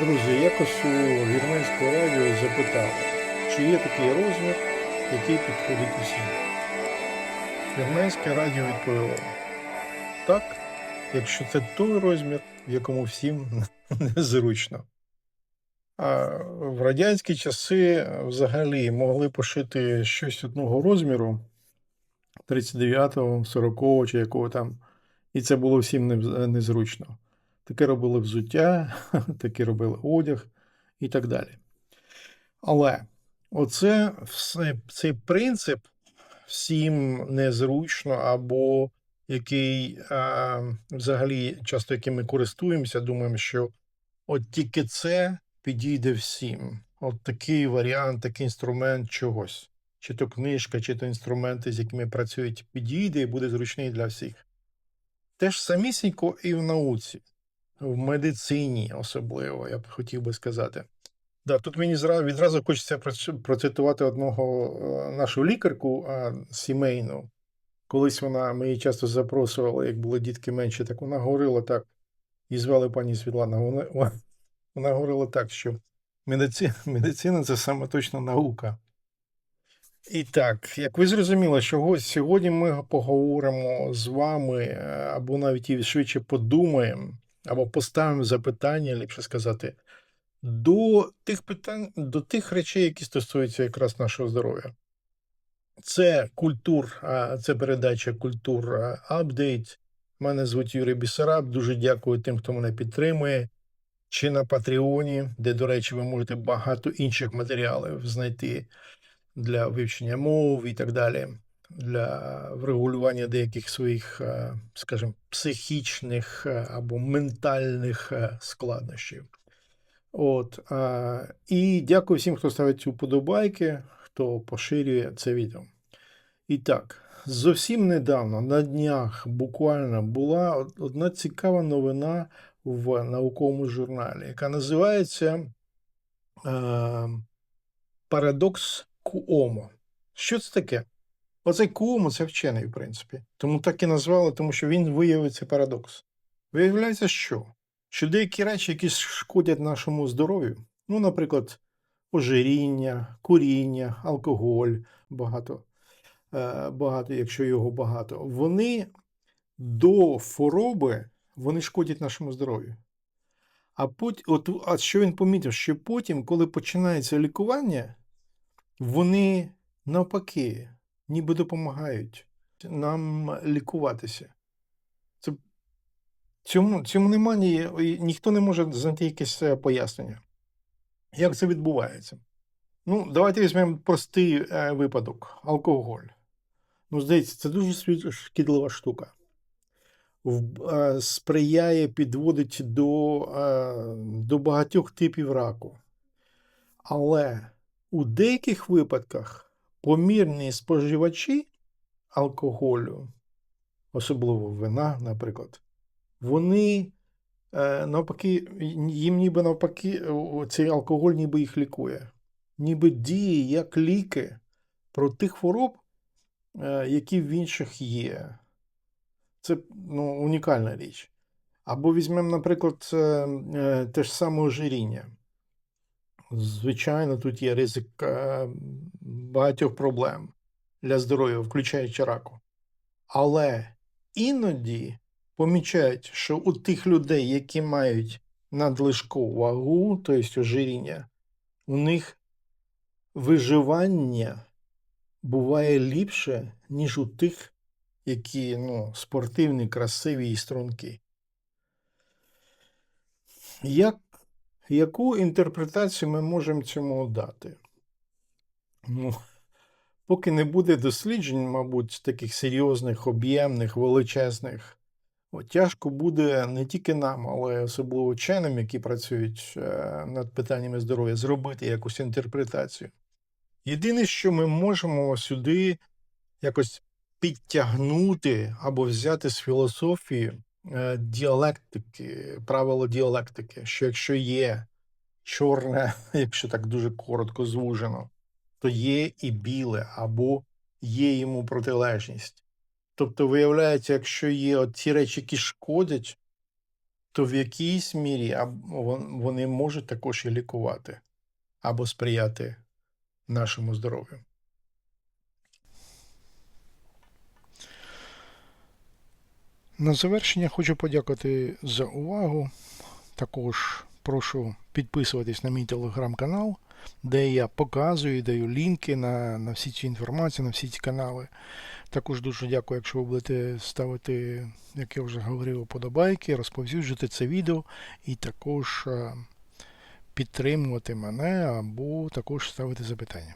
Друзі, якось у вірменського радіо запитали, чи є такий розмір, який підходить усім. Вірменське радіо відповіло: так, якщо це той розмір, в якому всім незручно. А в радянські часи взагалі могли пошити щось одного розміру 39-го, 40-го чи якого там, і це було всім нез- незручно. Таке робили взуття, таке робили одяг і так далі. Але оце все, цей принцип всім незручно, або який а, взагалі часто яким ми користуємося, думаємо, що от тільки це підійде всім. От такий варіант, такий інструмент чогось. Чи то книжка, чи то інструменти, з якими працюють, підійде і буде зручний для всіх. Те ж самісінько і в науці в медицині особливо, я б хотів би сказати. Да, тут мені зра- відразу хочеться процитувати одного е, нашу лікарку е, сімейну. Колись вона, ми її часто запрошували, як були дітки менші, так вона говорила так, і звали пані Світлана. Вона, вона, вона говорила так, що медицина, медицина це саме точно наука. І так, як ви зрозуміли, що сьогодні ми поговоримо з вами, е, або навіть і швидше подумаємо, або поставимо запитання, ліпше сказати, до тих питань, до тих речей, які стосуються якраз нашого здоров'я. Це культур, це передача культур апдейт. Мене звуть Юрій Бісараб. Дуже дякую тим, хто мене підтримує. Чи на Патреоні, де, до речі, ви можете багато інших матеріалів знайти для вивчення мов і так далі, для врегулювання деяких своїх, е, скажімо, психічних е, або ментальних е, складнощів. От, і дякую всім, хто ставить уподобайки, хто поширює це відео. І так, зовсім недавно, на днях, буквально була одна цікава новина в науковому журналі, яка називається е, Парадокс Куомо. Що це таке? Оцей Куомо це вчений, в принципі. Тому так і назвали, тому що він виявив парадокс. Виявляється, що? Що деякі речі, які шкодять нашому здоров'ю, ну, наприклад, ожиріння, куріння, алкоголь, багато, е, багато, якщо його багато, вони до хвороби вони шкодять нашому здоров'ю. А, пот... От, а що він помітив? Що потім, коли починається лікування, вони навпаки, ніби допомагають нам лікуватися. Це... Цьому, цьому немає, ні- ніхто не може знайти якесь е, пояснення. Як це відбувається? Ну, давайте візьмемо простий е, випадок: алкоголь. Ну, здається, це дуже шкідлива штука. В, е, сприяє, підводить до, е, до багатьох типів раку. Але у деяких випадках помірні споживачі алкоголю, особливо вина, наприклад, вони е, навпаки, їм ніби навпаки, цей алкоголь ніби їх лікує, ніби діє як ліки проти хвороб, е, які в інших є. Це ну, унікальна річ. Або візьмемо, наприклад, е, е, те ж саме ожиріння. Звичайно, тут є ризик е, багатьох проблем для здоров'я, включаючи раку. Але іноді помічають, що у тих людей, які мають надлишкову вагу, тобто ожиріння, у них виживання буває ліпше, ніж у тих, які ну, спортивні, красиві і стрункі. Як, яку інтерпретацію ми можемо цьому дати? Ну, поки не буде досліджень, мабуть, таких серйозних, об'ємних, величезних, тяжко буде не тільки нам, але особливо вченим, які працюють е, над питаннями здоров'я, зробити якусь інтерпретацію. Єдине, що ми можемо сюди якось підтягнути або взяти з філософії е, діалектики, правило діалектики, що якщо є чорне, якщо так дуже коротко звужено, то є і біле, або є йому протилежність. Тобто, виявляється, якщо є ті речі, які шкодять, то в якійсь мірі вони можуть також і лікувати або сприяти нашому здоров'ю. На завершення хочу подякувати за увагу. Також прошу підписуватись на мій телеграм-канал, де я показую і даю лінки на, на всі ці інформації, на всі ці канали. Також дуже дякую, якщо ви будете ставити, як я вже говорив, подобайки, розповсюджувати це відео і також е, підтримувати мене або також ставити запитання.